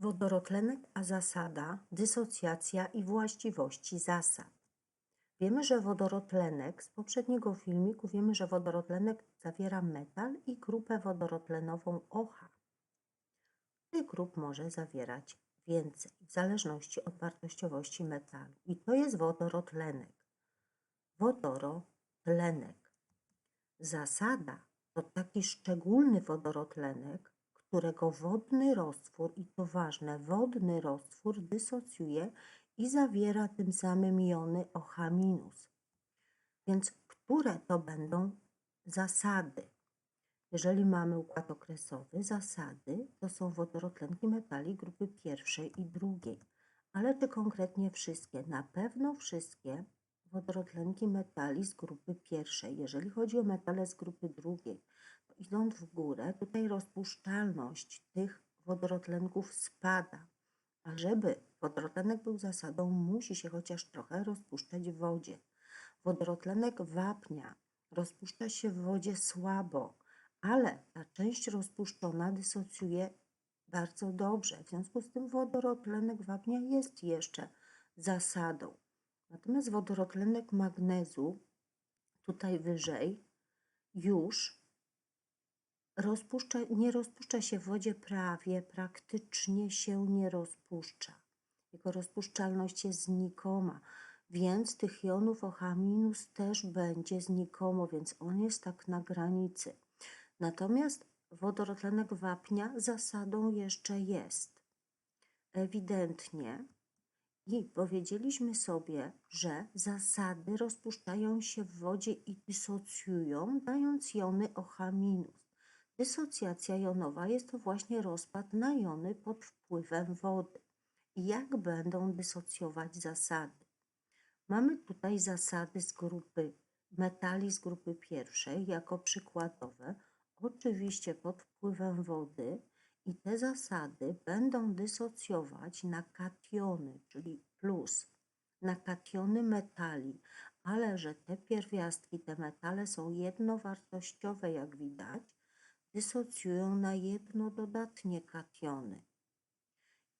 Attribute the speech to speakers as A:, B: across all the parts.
A: Wodorotlenek a zasada, dysocjacja i właściwości zasad. Wiemy, że wodorotlenek, z poprzedniego filmiku wiemy, że wodorotlenek zawiera metal i grupę wodorotlenową OH. Tych grup może zawierać więcej, w zależności od wartościowości metalu. I to jest wodorotlenek. Wodorotlenek. Zasada to taki szczególny wodorotlenek, którego wodny roztwór, i to ważne, wodny roztwór dysocjuje i zawiera tym samym jony OH-. Więc które to będą zasady? Jeżeli mamy układ okresowy, zasady to są wodorotlenki metali grupy pierwszej i drugiej. Ale czy konkretnie wszystkie? Na pewno wszystkie wodorotlenki metali z grupy pierwszej. Jeżeli chodzi o metale z grupy drugiej, idąc w górę, tutaj rozpuszczalność tych wodorotlenków spada. A żeby wodorotlenek był zasadą, musi się chociaż trochę rozpuszczać w wodzie. Wodorotlenek wapnia rozpuszcza się w wodzie słabo, ale ta część rozpuszczona dysocjuje bardzo dobrze. W związku z tym wodorotlenek wapnia jest jeszcze zasadą. Natomiast wodorotlenek magnezu tutaj wyżej już rozpuszcza, nie rozpuszcza się w wodzie prawie, praktycznie się nie rozpuszcza. Jego rozpuszczalność jest znikoma, więc tych jonów OH- też będzie znikomo, więc on jest tak na granicy. Natomiast wodorotlenek wapnia zasadą jeszcze jest. Ewidentnie i powiedzieliśmy sobie, że zasady rozpuszczają się w wodzie i dysocjują, dając jony OH-. Dysocjacja jonowa jest to właśnie rozpad na jony pod wpływem wody. Jak będą dysocjować zasady? Mamy tutaj zasady z grupy metali z grupy pierwszej jako przykładowe, oczywiście pod wpływem wody i te zasady będą dysocjować na kationy, czyli plus, na kationy metali, ale że te pierwiastki, te metale są jednowartościowe, jak widać, dysocjują na jedno dodatnie kationy.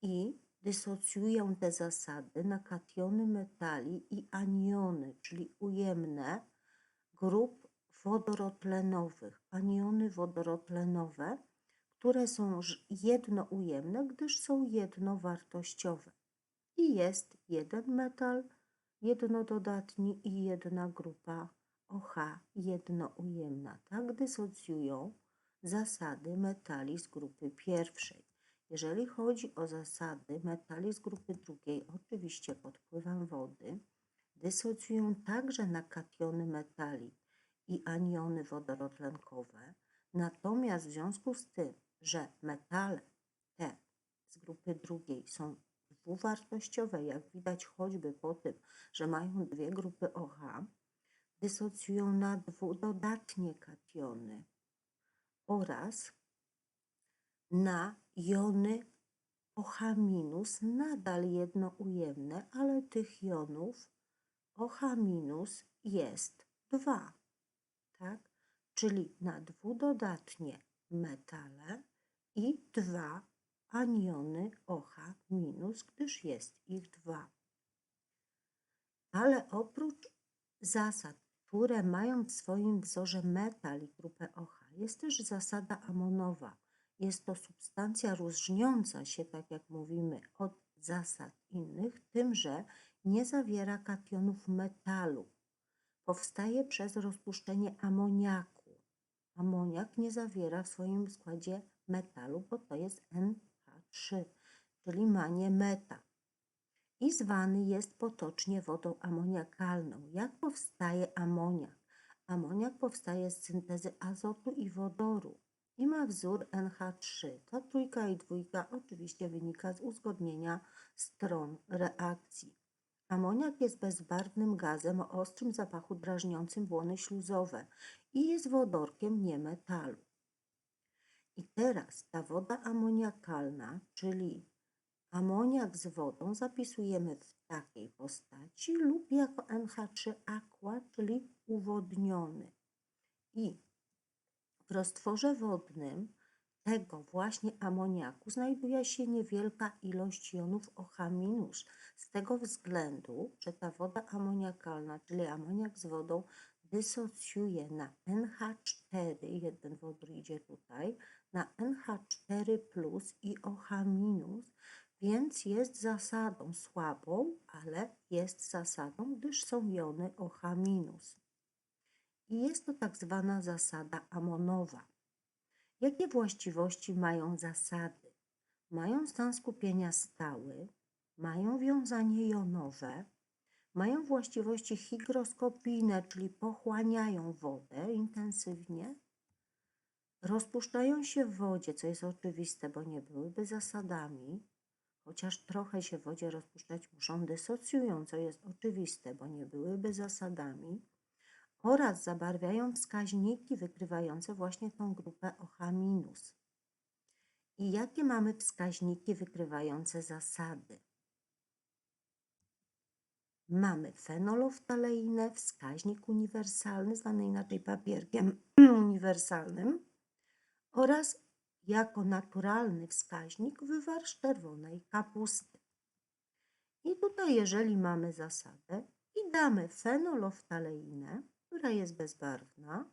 A: I dysocjują te zasady na kationy metali i aniony, czyli ujemne grup wodorotlenowych. Aniony wodorotlenowe które są jednoujemne, gdyż są jednowartościowe. I jest jeden metal jednododatni i jedna grupa OH jednoujemna. Tak dysocjują zasady metali z grupy pierwszej. Jeżeli chodzi o zasady metali z grupy drugiej, oczywiście pod wpływem wody, dysocjują także na kationy metali i aniony wodorotlenkowe, natomiast w związku z tym, że metale te z grupy drugiej są dwuwartościowe, jak widać choćby po tym, że mają dwie grupy OH, dysocjują na dwudodatnie kationy oraz na jony OH- nadal jednoujemne, ale tych jonów OH- jest dwa, tak? Czyli na dwudodatnie metale i dwa aniony OH gdyż jest ich dwa. Ale oprócz zasad, które mają w swoim wzorze metal i grupę OH, jest też zasada amonowa. Jest to substancja różniąca się, tak jak mówimy, od zasad innych, tym, że nie zawiera kationów metalu. Powstaje przez rozpuszczenie amoniaku Amoniak nie zawiera w swoim składzie metalu, bo to jest NH3, czyli ma meta. I zwany jest potocznie wodą amoniakalną. Jak powstaje amoniak? Amoniak powstaje z syntezy azotu i wodoru i ma wzór NH3. Ta trójka i dwójka oczywiście wynika z uzgodnienia stron reakcji. Amoniak jest bezbarwnym gazem o ostrym zapachu drażniącym błony śluzowe i jest wodorkiem niemetalu. I teraz ta woda amoniakalna, czyli amoniak z wodą zapisujemy w takiej postaci lub jako NH3 aqua, czyli uwodniony. I w roztworze wodnym tego właśnie amoniaku znajduje się niewielka ilość jonów OH-. Z tego względu, że ta woda amoniakalna, czyli amoniak z wodą, dysocjuje na NH4, jeden wodór idzie tutaj, na NH4 plus i OH-, więc jest zasadą słabą, ale jest zasadą, gdyż są jony OH-. I jest to tak zwana zasada amonowa. Jakie właściwości mają zasady? Mają stan skupienia stały, mają wiązanie jonowe, mają właściwości hygroskopijne, czyli pochłaniają wodę intensywnie, rozpuszczają się w wodzie, co jest oczywiste, bo nie byłyby zasadami, chociaż trochę się w wodzie rozpuszczać muszą, dysocjują, co jest oczywiste, bo nie byłyby zasadami, oraz zabarwiają wskaźniki wykrywające właśnie tą grupę OH-. I jakie mamy wskaźniki wykrywające zasady? Mamy fenoloftaleinę, wskaźnik uniwersalny, zwany inaczej papierkiem uniwersalnym oraz jako naturalny wskaźnik wywar czerwonej kapusty. I tutaj, jeżeli mamy zasadę i damy fenoloftaleinę, która jest bezbarwna,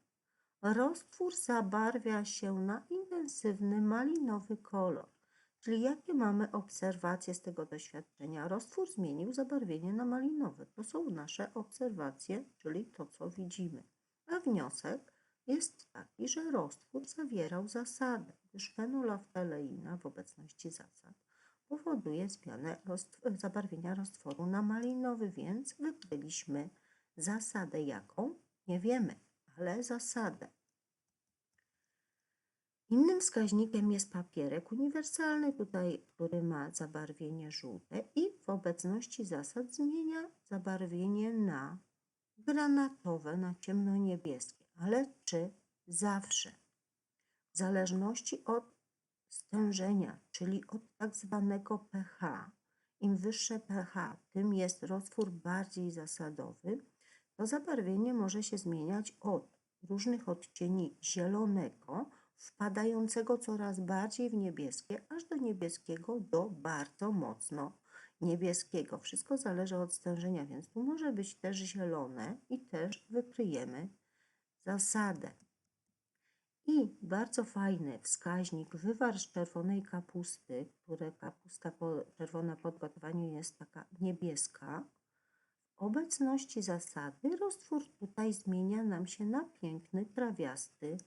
A: roztwór zabarwia się na intensywny malinowy kolor. Czyli jakie mamy obserwacje z tego doświadczenia? Roztwór zmienił zabarwienie na malinowe. To są nasze obserwacje, czyli to, co widzimy. A wniosek jest taki, że roztwór zawierał zasadę, gdyż w obecności zasad powoduje zmianę zabarwienia roztworu na malinowy, więc wykryliśmy zasadę jaką? Nie wiemy, ale zasadę. Innym wskaźnikiem jest papierek uniwersalny, tutaj, który ma zabarwienie żółte i w obecności zasad zmienia zabarwienie na granatowe, na ciemnoniebieskie. Ale czy zawsze? W zależności od stężenia, czyli od tak zwanego pH. Im wyższe pH, tym jest roztwór bardziej zasadowy. To zabarwienie może się zmieniać od różnych odcieni zielonego, wpadającego coraz bardziej w niebieskie, aż do niebieskiego, do bardzo mocno niebieskiego. Wszystko zależy od stężenia, więc tu może być też zielone i też wykryjemy zasadę. I bardzo fajny wskaźnik wywar z czerwonej kapusty, które kapusta czerwona po gotowaniu jest taka niebieska. W obecności zasady roztwór tutaj zmienia nam się na piękny, trawiasty,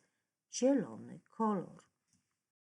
A: zielony kolor.